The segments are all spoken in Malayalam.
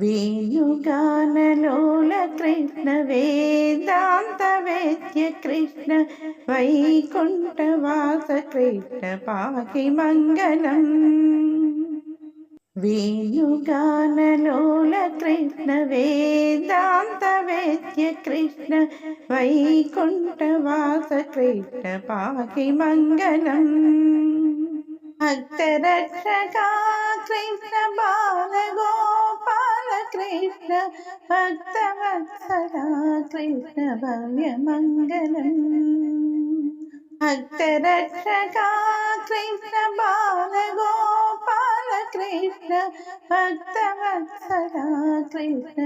വേണുഗാനലോല കൃഷ്ണ വേദാന്ത വേദ്യ കൃഷ്ണ വൈകുണ്ഠവാസ കൃഷ്ണ പാകി മംഗളം വേണുഗാനലോല കൃഷ്ണ വേദാന്ത വേദ്യ കൃഷ്ണ വൈകുണ്ഠവാസ കൃഷ്ണ പാകി മംഗളം ഭക്തരക്ഷകാ കൃഷ്ണ ബാലഗോപാല കൃഷ്ണ ഭക്തവത്സല കൃഷ്ണ ഭവ്യമംഗളം ഭക്തരക്ഷകാ കൃഷ്ണ ബാലഗോപാല കൃഷ്ണ ഭക്തവത്സല കൃഷ്ണ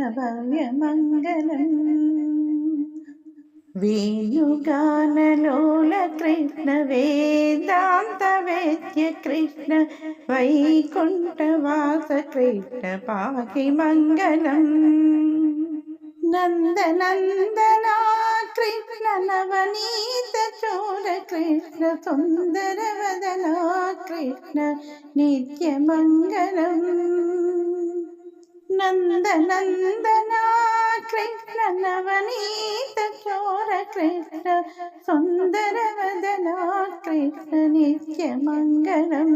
ഭവ്യമംഗളം വേണുഗാനലോല കൃഷ്ണ വേദാന്ത വേദ്യ കൃഷ്ണ വൈകുണ്ഠവാസ കൃഷ്ണ പാകി മംഗളം നന്ദനന്ദന കൃഷ്ണ നവനീത ചോര കൃഷ്ണ സുന്ദരവദന കൃഷ്ണ നിത്യമംഗളം നന്ദനന്ദന കൃഷ്ണ കൃഷ്ണ സുന്ദരവദന കൃഷ്ണ നിത്യമംഗളം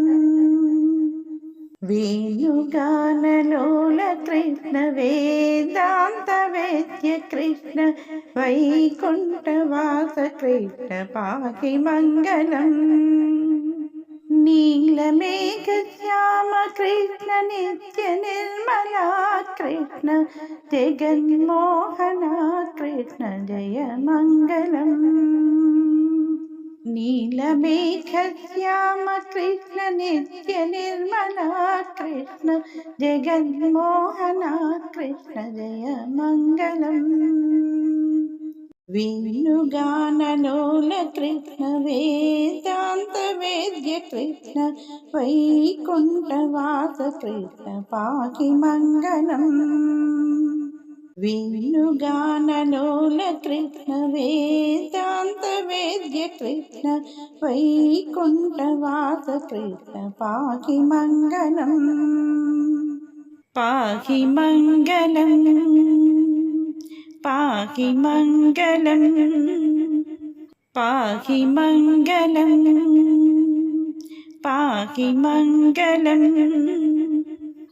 വേണുഗാനലോല കൃഷ്ണ വേദാന്ത വേദ്യ കൃഷ്ണ വൈകുണ്ഠവാസ കൃഷ്ണ പാകി മംഗളം നീലമേഘശ്യാമ കൃഷ്ണ നിത്യ നിർമ്മല കൃഷ്ണ ജഗന്മോഹന കൃഷ്ണ ജയ മംഗളം നീലമേഘശ്യാമ കൃഷ്ണ നിത്യ നിർമ്മല കൃഷ്ണ ജഗന്മോഹന കൃഷ്ണ ജയ മംഗളം വേണുഗാനലോല കൃഷ്ണ വേദാന്ത വേദ്യ കൃഷ്ണ വൈകുണ്ഠവാസ കൃഷ്ണ പാകി മംഗളം വേണുഗാനലോല കൃഷ്ണ വേദാന്ത വേദ്യ കൃഷ്ണ വൈകുണ്ഠവാസ കൃഷ്ണ പാകി മംഗളം പാഹി മംഗളം പാഹി മംഗളം പാഹി മംഗളം പാഹി മംഗളം